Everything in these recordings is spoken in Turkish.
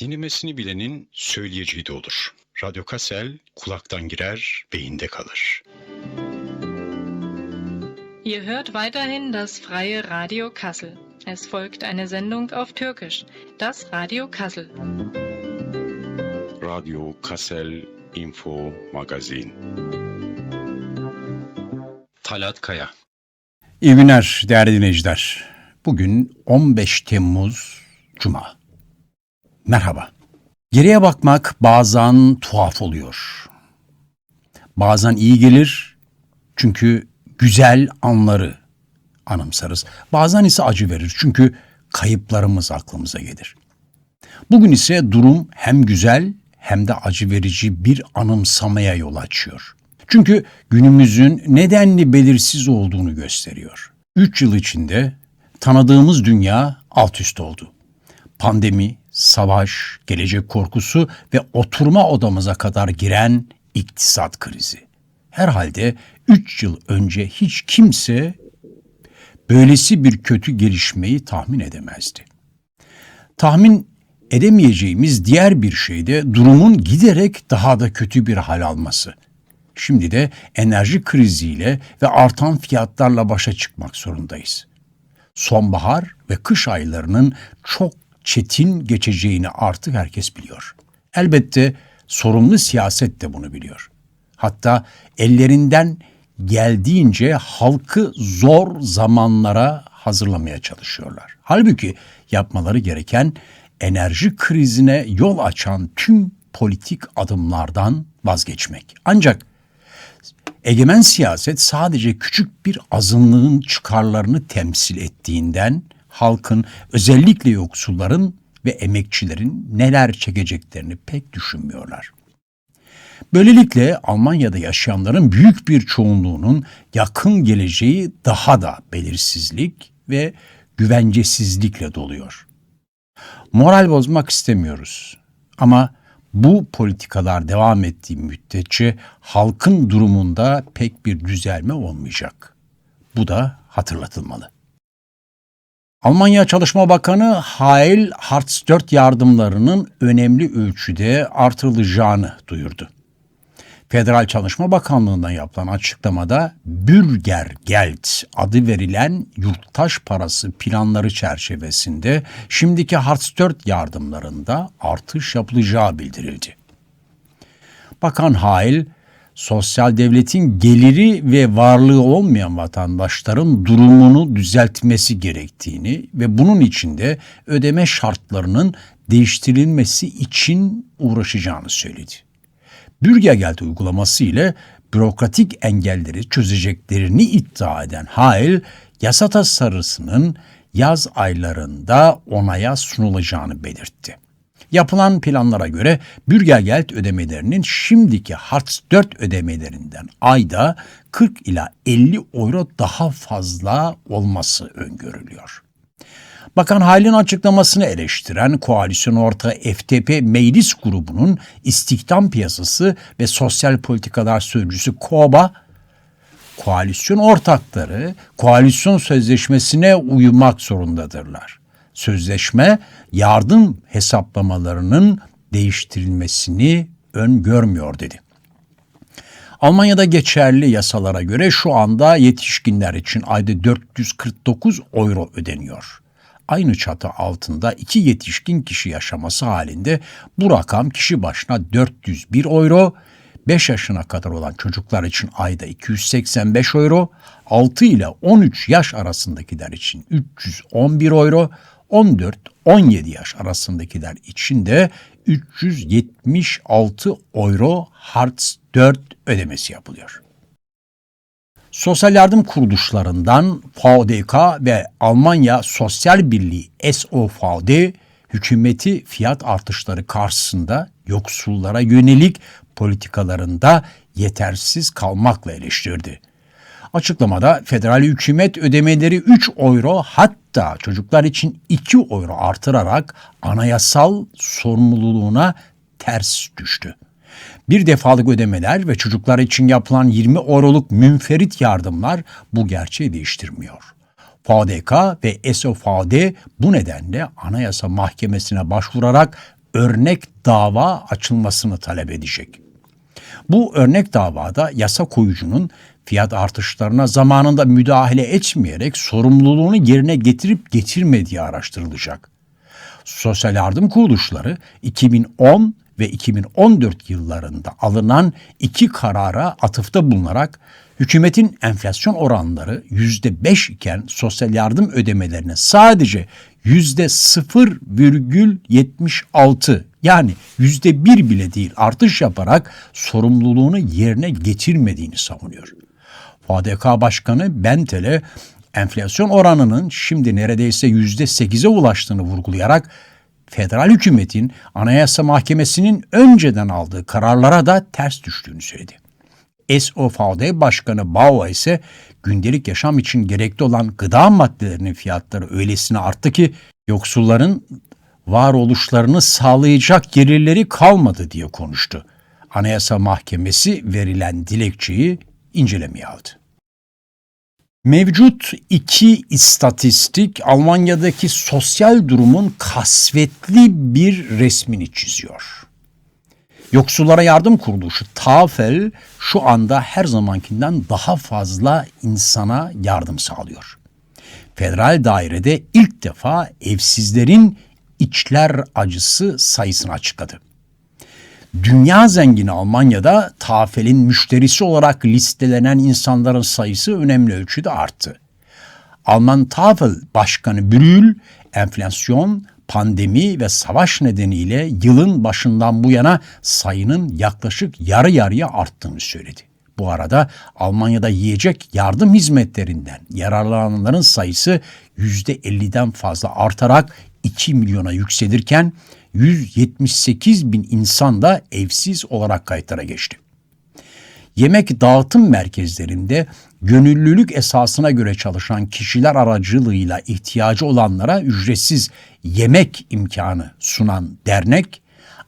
Dinlemesini bilenin söyleyeceği de olur. Radyo Kassel kulaktan girer, beyinde kalır. Ihr hört weiterhin das freie Radio Kassel. Es folgt eine Sendung auf Türkisch, das Radio Kassel. Radyo Kassel Info Magazin. Talat Kaya. İyi günler değerli dinleyiciler. Bugün 15 Temmuz Cuma. Merhaba. Geriye bakmak bazen tuhaf oluyor. Bazen iyi gelir çünkü güzel anları anımsarız. Bazen ise acı verir çünkü kayıplarımız aklımıza gelir. Bugün ise durum hem güzel hem de acı verici bir anımsamaya yol açıyor. Çünkü günümüzün nedenli belirsiz olduğunu gösteriyor. Üç yıl içinde tanıdığımız dünya alt üst oldu. Pandemi, savaş, gelecek korkusu ve oturma odamıza kadar giren iktisat krizi. Herhalde üç yıl önce hiç kimse böylesi bir kötü gelişmeyi tahmin edemezdi. Tahmin edemeyeceğimiz diğer bir şey de durumun giderek daha da kötü bir hal alması. Şimdi de enerji kriziyle ve artan fiyatlarla başa çıkmak zorundayız. Sonbahar ve kış aylarının çok çetin geçeceğini artık herkes biliyor. Elbette sorumlu siyaset de bunu biliyor. Hatta ellerinden geldiğince halkı zor zamanlara hazırlamaya çalışıyorlar. Halbuki yapmaları gereken enerji krizine yol açan tüm politik adımlardan vazgeçmek. Ancak egemen siyaset sadece küçük bir azınlığın çıkarlarını temsil ettiğinden halkın özellikle yoksulların ve emekçilerin neler çekeceklerini pek düşünmüyorlar. Böylelikle Almanya'da yaşayanların büyük bir çoğunluğunun yakın geleceği daha da belirsizlik ve güvencesizlikle doluyor. Moral bozmak istemiyoruz ama bu politikalar devam ettiği müddetçe halkın durumunda pek bir düzelme olmayacak. Bu da hatırlatılmalı. Almanya Çalışma Bakanı Hail Hartz 4 yardımlarının önemli ölçüde artırılacağını duyurdu. Federal Çalışma Bakanlığı'ndan yapılan açıklamada Bürgergeld adı verilen yurttaş parası planları çerçevesinde şimdiki Hartz 4 yardımlarında artış yapılacağı bildirildi. Bakan Hail, sosyal devletin geliri ve varlığı olmayan vatandaşların durumunu düzeltmesi gerektiğini ve bunun için de ödeme şartlarının değiştirilmesi için uğraşacağını söyledi. Bürgergeld uygulaması ile bürokratik engelleri çözeceklerini iddia eden Hail, yasa tasarısının yaz aylarında onaya sunulacağını belirtti. Yapılan planlara göre Bürgergeld ödemelerinin şimdiki Hartz 4 ödemelerinden ayda 40 ila 50 euro daha fazla olması öngörülüyor. Bakan Halin açıklamasını eleştiren koalisyon ortağı FTP Meclis grubunun istihdam piyasası ve sosyal politikalar sözcüsü KOBA, koalisyon ortakları koalisyon sözleşmesine uymak zorundadırlar. Sözleşme yardım hesaplamalarının değiştirilmesini öngörmüyor dedi. Almanya'da geçerli yasalara göre şu anda yetişkinler için ayda 449 euro ödeniyor aynı çatı altında iki yetişkin kişi yaşaması halinde bu rakam kişi başına 401 euro, 5 yaşına kadar olan çocuklar için ayda 285 euro, 6 ile 13 yaş arasındakiler için 311 euro, 14-17 yaş arasındakiler için de 376 euro Hartz 4 ödemesi yapılıyor. Sosyal yardım kuruluşlarından VDK ve Almanya Sosyal Birliği SOVD hükümeti fiyat artışları karşısında yoksullara yönelik politikalarında yetersiz kalmakla eleştirdi. Açıklamada federal hükümet ödemeleri 3 euro hatta çocuklar için 2 euro artırarak anayasal sorumluluğuna ters düştü. Bir defalık ödemeler ve çocuklar için yapılan 20 euroluk münferit yardımlar bu gerçeği değiştirmiyor. FADK ve SOFAD bu nedenle Anayasa Mahkemesi'ne başvurarak örnek dava açılmasını talep edecek. Bu örnek davada yasa koyucunun fiyat artışlarına zamanında müdahale etmeyerek sorumluluğunu yerine getirip getirmediği araştırılacak. Sosyal yardım kuruluşları 2010 ve 2014 yıllarında alınan iki karara atıfta bulunarak hükümetin enflasyon oranları %5 iken sosyal yardım ödemelerine sadece %0,76 yani %1 bile değil artış yaparak sorumluluğunu yerine getirmediğini savunuyor. FDK Başkanı Bentel'e enflasyon oranının şimdi neredeyse %8'e ulaştığını vurgulayarak federal hükümetin Anayasa Mahkemesi'nin önceden aldığı kararlara da ters düştüğünü söyledi. SOVD Başkanı Bao ise gündelik yaşam için gerekli olan gıda maddelerinin fiyatları öylesine arttı ki yoksulların varoluşlarını sağlayacak gelirleri kalmadı diye konuştu. Anayasa Mahkemesi verilen dilekçeyi incelemeye aldı. Mevcut iki istatistik Almanya'daki sosyal durumun kasvetli bir resmini çiziyor. Yoksullara yardım kuruluşu TAFEL şu anda her zamankinden daha fazla insana yardım sağlıyor. Federal dairede ilk defa evsizlerin içler acısı sayısını açıkladı. Dünya zengini Almanya'da Tafel'in müşterisi olarak listelenen insanların sayısı önemli ölçüde arttı. Alman Tafel Başkanı Brühl, enflasyon, pandemi ve savaş nedeniyle yılın başından bu yana sayının yaklaşık yarı yarıya arttığını söyledi. Bu arada Almanya'da yiyecek yardım hizmetlerinden yararlananların sayısı %50'den fazla artarak 2 milyona yükselirken 178 bin insan da evsiz olarak kayıtlara geçti. Yemek dağıtım merkezlerinde gönüllülük esasına göre çalışan kişiler aracılığıyla ihtiyacı olanlara ücretsiz yemek imkanı sunan dernek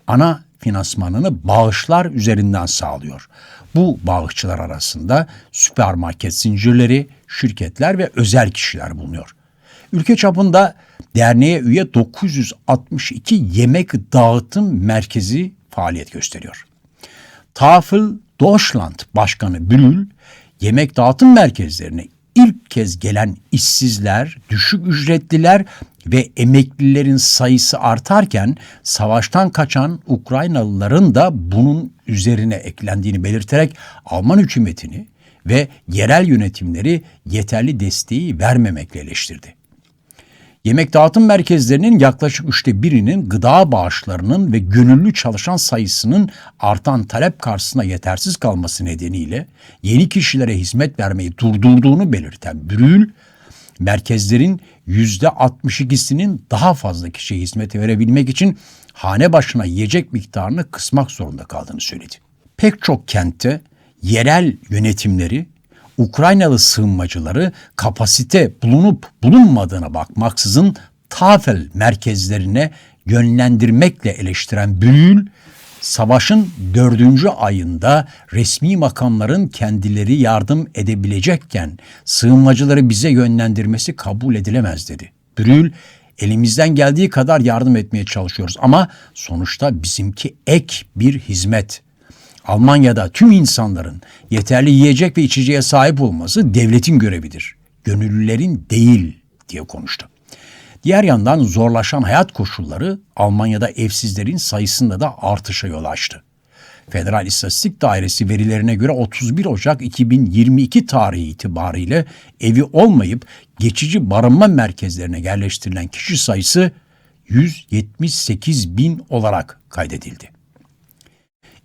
ana finansmanını bağışlar üzerinden sağlıyor. Bu bağışçılar arasında süpermarket zincirleri, şirketler ve özel kişiler bulunuyor. Ülke çapında derneğe üye 962 yemek dağıtım merkezi faaliyet gösteriyor. Tafel Deutschland Başkanı Brühl, yemek dağıtım merkezlerine ilk kez gelen işsizler, düşük ücretliler ve emeklilerin sayısı artarken savaştan kaçan Ukraynalıların da bunun üzerine eklendiğini belirterek Alman hükümetini ve yerel yönetimleri yeterli desteği vermemekle eleştirdi. Yemek dağıtım merkezlerinin yaklaşık üçte birinin gıda bağışlarının ve gönüllü çalışan sayısının artan talep karşısında yetersiz kalması nedeniyle yeni kişilere hizmet vermeyi durdurduğunu belirten Brühl, merkezlerin yüzde 62'sinin daha fazla kişiye hizmet verebilmek için hane başına yiyecek miktarını kısmak zorunda kaldığını söyledi. Pek çok kentte yerel yönetimleri Ukraynalı sığınmacıları kapasite bulunup bulunmadığına bakmaksızın Tafel merkezlerine yönlendirmekle eleştiren Brühl, savaşın dördüncü ayında resmi makamların kendileri yardım edebilecekken sığınmacıları bize yönlendirmesi kabul edilemez dedi. Brühl, elimizden geldiği kadar yardım etmeye çalışıyoruz ama sonuçta bizimki ek bir hizmet. Almanya'da tüm insanların yeterli yiyecek ve içeceğe sahip olması devletin görevidir. Gönüllülerin değil diye konuştu. Diğer yandan zorlaşan hayat koşulları Almanya'da evsizlerin sayısında da artışa yol açtı. Federal İstatistik Dairesi verilerine göre 31 Ocak 2022 tarihi itibariyle evi olmayıp geçici barınma merkezlerine yerleştirilen kişi sayısı 178 bin olarak kaydedildi.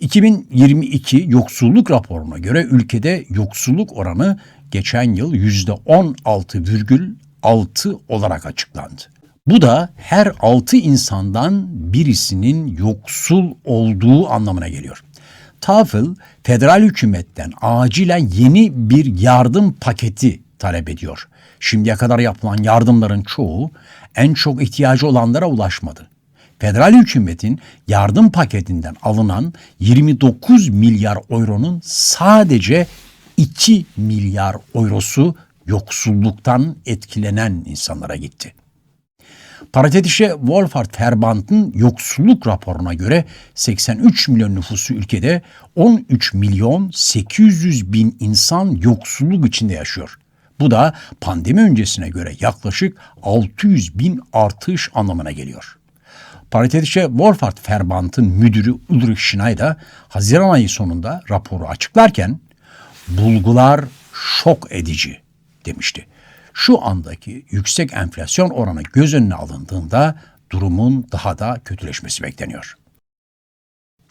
2022 yoksulluk raporuna göre ülkede yoksulluk oranı geçen yıl %16,6 olarak açıklandı. Bu da her 6 insandan birisinin yoksul olduğu anlamına geliyor. TAFL, federal hükümetten acilen yeni bir yardım paketi talep ediyor. Şimdiye kadar yapılan yardımların çoğu en çok ihtiyacı olanlara ulaşmadı federal hükümetin yardım paketinden alınan 29 milyar euronun sadece 2 milyar eurosu yoksulluktan etkilenen insanlara gitti. Paritetische Wohlfahrt Verband'ın yoksulluk raporuna göre 83 milyon nüfusu ülkede 13 milyon 800 bin insan yoksulluk içinde yaşıyor. Bu da pandemi öncesine göre yaklaşık 600 bin artış anlamına geliyor. Paritetische Wohlfahrt Verband'ın müdürü Ulrich Schneider, Haziran ayı sonunda raporu açıklarken bulgular şok edici demişti. Şu andaki yüksek enflasyon oranı göz önüne alındığında durumun daha da kötüleşmesi bekleniyor.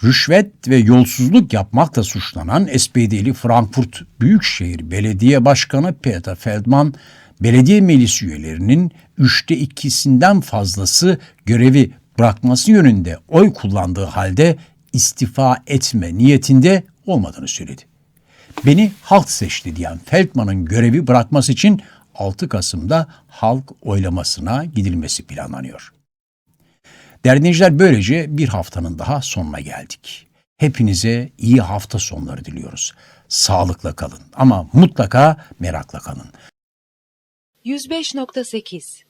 Rüşvet ve yolsuzluk yapmakla suçlanan SPD'li Frankfurt Büyükşehir Belediye Başkanı Peter Feldman, belediye meclis üyelerinin üçte ikisinden fazlası görevi bırakması yönünde oy kullandığı halde istifa etme niyetinde olmadığını söyledi. Beni halk seçti diyen Feldman'ın görevi bırakması için 6 Kasım'da halk oylamasına gidilmesi planlanıyor. Değerli dinleyiciler böylece bir haftanın daha sonuna geldik. Hepinize iyi hafta sonları diliyoruz. Sağlıkla kalın ama mutlaka merakla kalın. 105.8